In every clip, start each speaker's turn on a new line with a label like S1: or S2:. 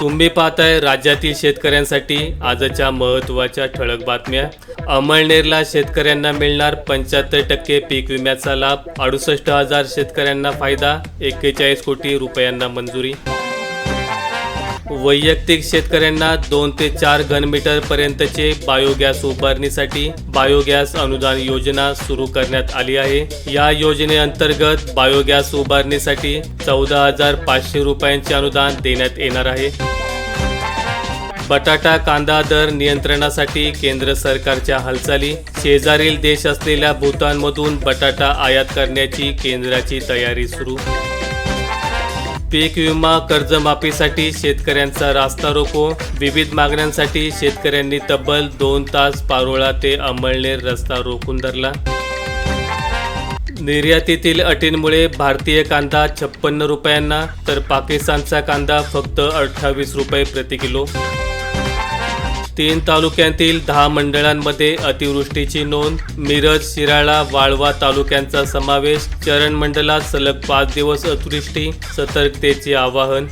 S1: तुम्ही पाहताय राज्यातील शेतकऱ्यांसाठी आजच्या महत्त्वाच्या ठळक बातम्या. अमळनेरला शेतकऱ्यांना मिळणार पंच्याहत्तर टक्के पीक विम्याचा लाभ. अडुसष्ट हजार शेतकऱ्यांना फायदा. एक्केचाळीस कोटी रुपयांना मंजुरी. वैयक्तिक शेतकऱ्यांना दोन ते चार घनमीटर पर्यंतचे बायोगॅस उभारणीसाठी बायोगॅस अनुदान योजना सुरू करण्यात आली आहे. या योजनेअंतर्गत बायोगॅस उभारणीसाठी चौदा हजार पाचशे रुपयांचे अनुदान देण्यात येणार आहे. बटाटा कांदा दर नियंत्रणासाठी केंद्र सरकारच्या हालचाली शेजारील देश असलेल्या भूतानमधून बटाटा आयात करण्याची केंद्राची तयारी सुरू पीक विमा कर्जमाफीसाठी शेतकऱ्यांचा रास्ता रोको. विविध मागण्यांसाठी शेतकऱ्यांनी तब्बल दोन तास पारोळा ते अंमळनेर रस्ता रोखून धरला. निर्यातीतील अटींमुळे भारतीय कांदा छप्पन्न रुपयांना तर पाकिस्तानचा कांदा फक्त अठ्ठावीस रुपये प्रति किलो. तीन तालुक्यांतील दहा मंडळांमध्ये अतिवृष्टीची नोंद मिरज शिराळा वाळवा तालुक्यांचा समावेश चरण मंडळात सलग पाच दिवस अतिवृष्टी सतर्कतेचे आवाहन.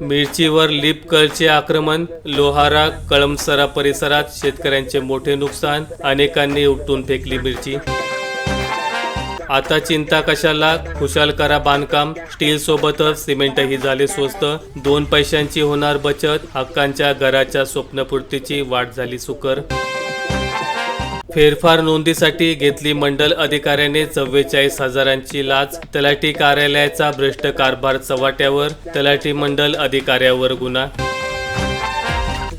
S1: मिरचीवर लिप कर्लचे आक्रमण लोहारा कळमसरा परिसरात शेतकऱ्यांचे मोठे नुकसान अनेकांनी उपटून फेकली मिरची. आता चिंता कशाला? खुशाल करा बांधकाम. स्टील सोबतच सिमेंटही झाले स्वस्त. दोन पैशांची होणार बचत. हक्कांच्या घराच्या स्वप्नपूर्तीची वाट झाली सुकर. फेरफार नोंदीसाठी घेतली मंडल अधिकाऱ्याने चव्वेचाळीस हजारांची लाच. तलाठी कार्यालयाचा भ्रष्ट कारभार चव्हाट्यावर. तलाठी मंडल अधिकाऱ्यावर गुन्हा.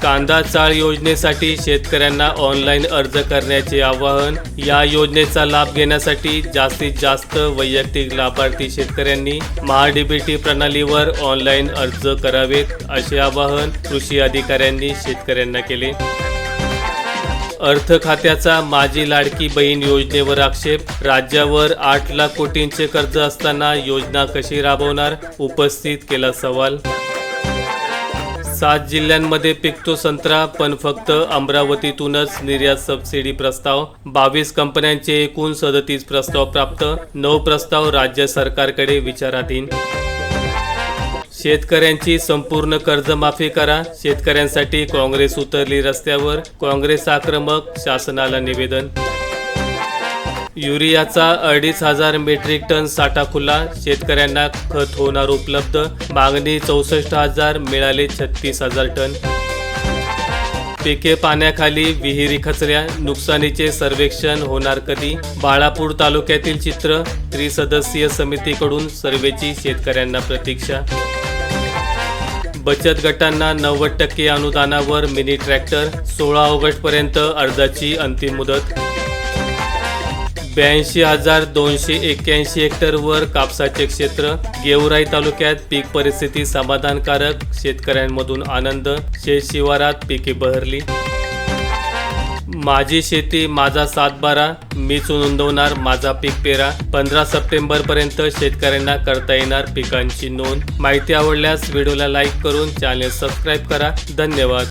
S1: कांदा चाळ योजनेसाठी शेतकऱ्यांना ऑनलाईन अर्ज करण्याचे आवाहन. या योजनेचा लाभ घेण्यासाठी जास्तीत जास्त वैयक्तिक लाभार्थी शेतकऱ्यांनी महाडीबीटी प्रणालीवर ऑनलाईन अर्ज करावेत असे आवाहन कृषी अधिकाऱ्यांनी शेतकऱ्यांना केले. अर्थ खात्याचा माझी लाडकी बहीण योजनेवर आक्षेप. राज्यावर आठ लाख कोटींचे कर्ज असताना योजना कशी राबवणार? उपस्थित केला सवाल. सात जिल्ह्यांमध्ये पिकतो संत्रा पण फक्त अमरावतीतूनच निर्यात सबसिडी प्रस्ताव. बावीस कंपन्यांचे एकूण सदतीस प्रस्ताव प्राप्त. नऊ प्रस्ताव राज्य सरकारकडे विचाराधीन. शेतकऱ्यांची संपूर्ण कर्जमाफी करा. शेतकऱ्यांसाठी काँग्रेस उतरली रस्त्यावर. काँग्रेस आक्रमक शासनाला निवेदन. युरियाचा अडीच हजार मेट्रिक टन साठा खुला शेतकऱ्यांना खत होणार उपलब्ध मागणी चौसष्ट हजार मिळाले छत्तीस हजार टन. पिके पाण्याखाली विहिरी खचल्या नुकसानीचे सर्वेक्षण होणार कधी? बाळापूर तालुक्यातील चित्र त्रिसदस्यीय समितीकडून सर्वेची शेतकऱ्यांना प्रतीक्षा. बचत गटांना नव्वद टक्के अनुदानावर मिनी ट्रॅक्टर सोळा ऑगस्टपर्यंत अर्जाची अंतिम मुदत. ब्याऐंशी हजार दोनशे एक्क्याऐंशी हेक्टरवर कापसाचे क्षेत्र. गेवराई तालुक्यात पीक परिस्थिती समाधानकारक. शेतकऱ्यांमधून आनंद. शेतशिवारात पिके बहरली. माझी शेती माझा सातबारा. मीच नोंदवणार माझा पीक पेरा. पंधरा सप्टेंबर पर्यंत शेतकऱ्यांना करता येणार पिकांची नोंद. माहिती आवडल्यास व्हिडिओला लाईक करून चॅनेल सबस्क्राईब करा. धन्यवाद.